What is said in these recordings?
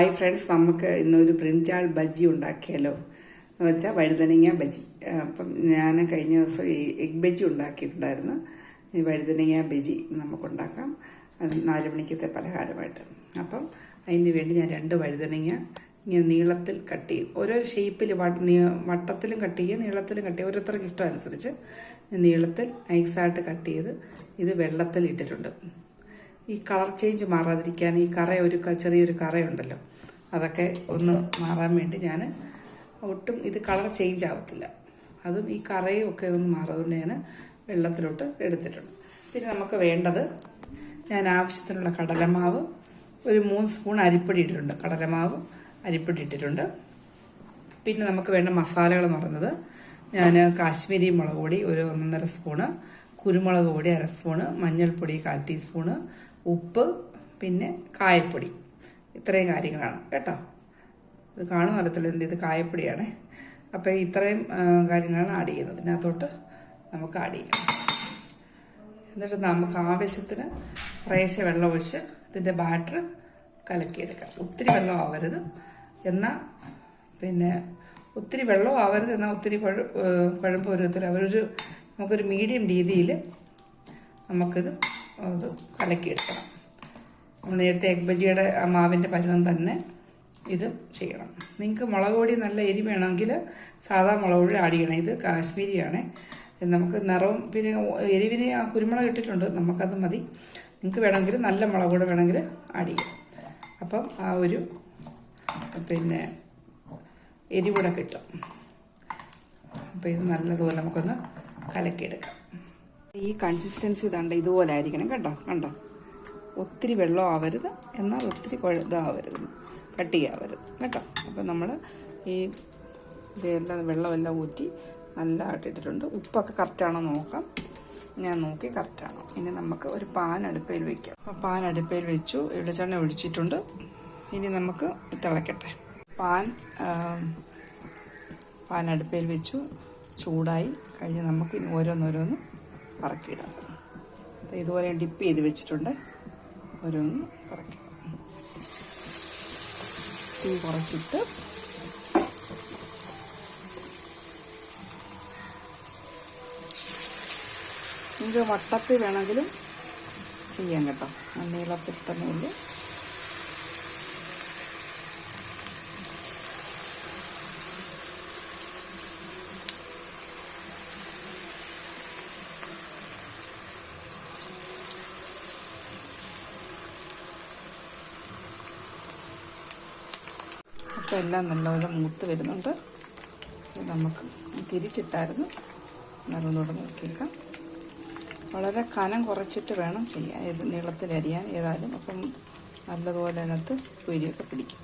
Hi friends നമുക്ക് ഇന്നൊരു brinjal bajji ഉണ്ടാക്കിയാലോ? എന്ന് വെച്ചാൽ വഴുതനങ്ങ ബജി അപ്പം ഞാൻ കഴിഞ്ഞ ദിവസം ഈ എഗ് ബജി ഉണ്ടാക്കിയിട്ടുണ്ടായിരുന്നു. ഈ വഴുതനങ്ങ ബജി നമുക്കുണ്ടാക്കാം. അത് നാല് മണിക്കത്തെ പലഹാരമായിട്ട്. അപ്പം അതിന് വേണ്ടി ഞാൻ രണ്ട് വഴുതനങ്ങ ഇങ്ങനെ നീളത്തിൽ കട്ട് ചെയ്യും. ഓരോ ഷേപ്പിൽ വട്ടത്തിലും കട്ട് ചെയ്യുക നീളത്തിലും കട്ട് ചെയ്യുക. ഓരോരുത്തർക്ക് ഇഷ്ടം അനുസരിച്ച് നീളത്തിൽ നൈസായിട്ട് കട്ട് ചെയ്ത് ഇത് വെള്ളത്തിൽ ഇട്ടിട്ടുണ്ട് ഈ കളർ ചേഞ്ച് മാറാതിരിക്കാൻ ഈ കറ ഒരു ചെറിയൊരു കറയുണ്ടല്ലോ. അതൊക്കെ ഒന്ന് മാറാൻ വേണ്ടി ഞാൻ ഒട്ടും ഇത് കളർ ചേഞ്ച് ആവത്തില്ല. അതും ഈ കറയും ഒക്കെ ഒന്ന് മാറാതുകൊണ്ട് ഞാൻ വെള്ളത്തിലോട്ട് എടുത്തിട്ടുണ്ട്. പിന്നെ നമുക്ക് വേണ്ടത് ഞാൻ ആവശ്യത്തിനുള്ള കടലമാവ് ഒരു മൂന്ന് സ്പൂൺ അരിപ്പൊടി ഇട്ടിട്ടുണ്ട്. കടലമാവ് അരിപ്പൊടി ഇട്ടിട്ടുണ്ട്. പിന്നെ നമുക്ക് വേണ്ട മസാലകൾ എന്ന് പറയുന്നത് ഞാൻ കാശ്മീരി മുളക് പൊടി ഒരു ഒന്നൊന്നര സ്പൂണ് കുരുമുളക് പൊടി അര സ്പൂണ് മഞ്ഞൾപ്പൊടി കാൽ ടീസ്പൂണ് ഉപ്പ് പിന്നെ കായപ്പൊടി. ഇത്രയും കാര്യങ്ങളാണ് കേട്ടോ. ഇത് കാണും അറിയത്തില്ല ഇത് കായപ്പൊടിയാണ്. അപ്പോൾ ഇത്രയും കാര്യങ്ങളാണ് ആഡ് ചെയ്യുന്നത്. ഇതിനകത്തോട്ട് നമുക്ക് ആഡ് ചെയ്യാം. എന്നിട്ട് നമുക്ക് ആവശ്യത്തിന് കുറേശ്ശെ വെള്ളം ഒഴിച്ച് ഇതിന്റെ ബാറ്റർ കലക്കിയെടുക്കാം. ഒത്തിരി വെള്ളം ആവരുത്. എന്നാൽ പിന്നെ ഒത്തിരി വെള്ളം ആവരുത് എന്നാൽ ഒത്തിരി കുഴ കുഴമ്പ് വരുത്തില്ല അവരൊരു നമുക്കൊരു മീഡിയം രീതിയിൽ നമുക്കിത് അത് കലക്കിയെടുക്കണം. നേരത്തെ എഗ് ബജിയുടെ ആ മാവിന്റെ പരുവം തന്നെ ഇത് ചെയ്യണം. നിങ്ങൾക്ക് മുളക് പൊടി നല്ല എരി വേണമെങ്കിൽ സാധാ മുളക് പൊടി ആഡ് ചെയ്യണം. ഇത് കാശ്മീരിയാണ്. നമുക്ക് നിറവും പിന്നെ എരിവിന് ആ കുരുമുളക് ഇട്ടിട്ടുണ്ട്. നമുക്കത് മതി. നിങ്ങൾക്ക് വേണമെങ്കിൽ നല്ല മുളക് കൂടെ വേണമെങ്കിൽ ആഡ് ചെയ്യാം. അപ്പം ആ ഒരു പിന്നെ എരിവൂടെ കിട്ടും. അപ്പോൾ ഇത് നല്ലതുപോലെ നമുക്കൊന്ന് കലക്കിയെടുക്കാം. ഈ കൺസിസ്റ്റൻസി ഇതാണ്ട് ഇതുപോലെ ആയിരിക്കണം കേട്ടോ കണ്ടോ? ഒത്തിരി വെള്ളം ആവരുത് എന്നാൽ ഒത്തിരി ഇതാവരുത് കട്ടിയാവരുത് കേട്ടോ? അപ്പോൾ നമ്മൾ ഈ ഇതെല്ലാം വെള്ളമെല്ലാം ഊറ്റി നല്ല ഇട്ടിട്ടുണ്ട്. ഉപ്പൊക്കെ കറക്റ്റാണോ നോക്കാം. ഞാൻ നോക്കി കറക്റ്റാണോ ഇനി നമുക്ക് ഒരു പാൻ അടുപ്പയിൽ വെക്കാം. അപ്പോൾ പാൻ അടുപ്പയിൽ വെച്ചു വെളിച്ചെണ്ണ ഒഴിച്ചിട്ടുണ്ട്. ഇനി നമുക്ക് തിളക്കട്ടെ. പാൻ പാൻ അടുപ്പയിൽ വെച്ചു ചൂടായി. കഴിഞ്ഞ് നമുക്ക് ഇനി ഓരോന്നോരോന്ന് പറക്കിയിടാം. ഇതുപോലെ ഡിപ്പ് ചെയ്ത് വെച്ചിട്ടുണ്ട്. ഓരോന്ന് പറക്കിടാം തീ കുറച്ചിട്ട് നിങ്ങൾക്ക് വട്ടത്തിൽ വേണമെങ്കിലും ചെയ്യാൻ കേട്ടോ. നീളത്തിൽ തന്നെ അപ്പോൾ എല്ലാം നല്ലപോലെ മൂത്ത് വരുന്നുണ്ട്. നമുക്ക് തിരിച്ചിട്ടായിരുന്നു. അതൊന്നുകൂടെ നോക്കിയേക്കാം. വളരെ കനം കുറച്ചിട്ട് വേണം ചെയ്യാൻ. ഏത് നീളത്തിൽ അരിയാൻ ഏതായാലും അപ്പം നല്ലതുപോലെ അതിനകത്ത് പുരിയൊക്കെ പിടിക്കും.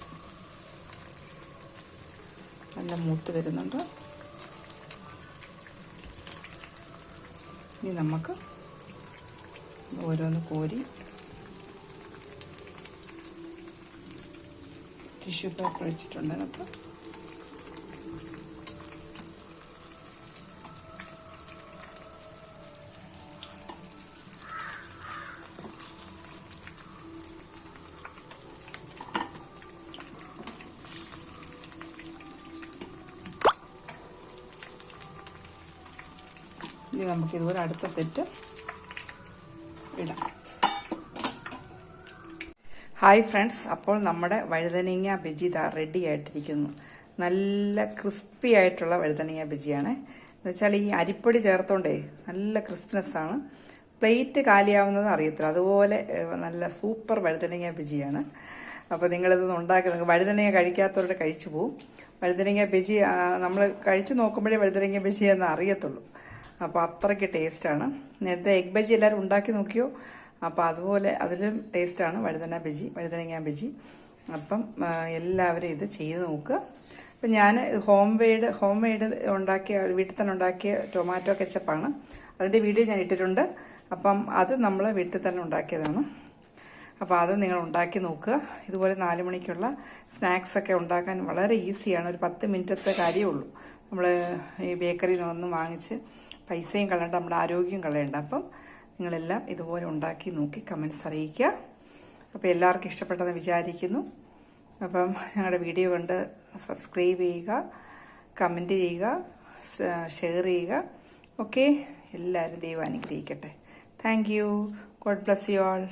നല്ല മൂത്ത് വരുന്നുണ്ട്. ഇനി നമുക്ക് ഓരോന്ന് കോരി ടിഷ്യൂ പേപ്പർ വെച്ചിട്ടുണ്ട് അതിനകത്ത് ഇനി നമുക്ക് ഇതുപോലെ അടുത്ത സെറ്റ് ഇടാം. ഹായ് ഫ്രണ്ട്സ് അപ്പോൾ നമ്മുടെ വഴുതനങ്ങ ബജി ഇതാ റെഡി ആയിട്ടിരിക്കുന്നു. നല്ല ക്രിസ്പി ആയിട്ടുള്ള വഴുതനങ്ങ ബജിയാണ് എന്ന് വെച്ചാൽ ഈ അരിപ്പൊടി ചേർത്തോണ്ടേ നല്ല ക്രിസ്പിനെസ് ആണ്. പ്ലേറ്റ് കാലിയാവുന്നത് അറിയത്തില്ല. അതുപോലെ നല്ല സൂപ്പർ വഴുതനങ്ങ ബജിയാണ് അപ്പോൾ നിങ്ങളിതൊന്ന് ഉണ്ടാക്കി നിങ്ങൾക്ക് വഴുതനങ്ങ കഴിക്കാത്തവരുടെ കഴിച്ചു പോവും. വഴുതനങ്ങ ബജി നമ്മൾ കഴിച്ചു നോക്കുമ്പോഴേ വഴുതനങ്ങ ബജി എന്ന് അറിയത്തുള്ളൂ. അപ്പോൾ അത്രയ്ക്ക് ടേസ്റ്റാണ് നേരത്തെ എഗ് ബജി എല്ലാവരും ഉണ്ടാക്കി നോക്കിയോ? അപ്പോൾ അതുപോലെ അതിലും ടേസ്റ്റാണ് വഴുതന ബജി വഴുതനങ്ങ ബജി അപ്പം എല്ലാവരും ഇത് ചെയ്ത് നോക്കുക. അപ്പം ഞാൻ ഹോം മെയ്ഡ് ഹോം മെയ്ഡ് ഉണ്ടാക്കിയ വീട്ടിൽ തന്നെ ഉണ്ടാക്കിയ ടൊമാറ്റോ കെച്ചപ്പാണ് അതിന്റെ വീഡിയോ ഞാൻ ഇട്ടിട്ടുണ്ട്. അപ്പം അത് നമ്മൾ വീട്ടിൽ തന്നെ ഉണ്ടാക്കിയതാണ്. അപ്പോൾ അത് നിങ്ങൾ ഉണ്ടാക്കി നോക്കുക. ഇതുപോലെ നാല് മണിക്കുള്ള സ്നാക്സൊക്കെ ഉണ്ടാക്കാൻ വളരെ ഈസിയാണ് ഒരു പത്ത് മിനിറ്റത്തെ കാര്യമേ ഉള്ളൂ. നമ്മൾ ഈ ബേക്കറിയിൽ നിന്നൊന്നും വാങ്ങിച്ച് പൈസയും കളയണ്ട നമ്മുടെ ആരോഗ്യം കളയണ്ട. അപ്പം നിങ്ങളെല്ലാം ഇതുപോലെ ഉണ്ടാക്കി നോക്കി കമൻസ് അറിയിക്കുക. അപ്പോൾ എല്ലാവർക്കും ഇഷ്ടപ്പെട്ടെന്ന് വിചാരിക്കുന്നു. അപ്പം ഞങ്ങളുടെ വീഡിയോ കണ്ട് സബ്സ്ക്രൈബ് ചെയ്യുക കമന്റ് ചെയ്യുക ഷെയർ ചെയ്യുക. ഓക്കെ എല്ലാവരും ദൈവം അനുഗ്രഹിക്കട്ടെ. Thank you God bless you all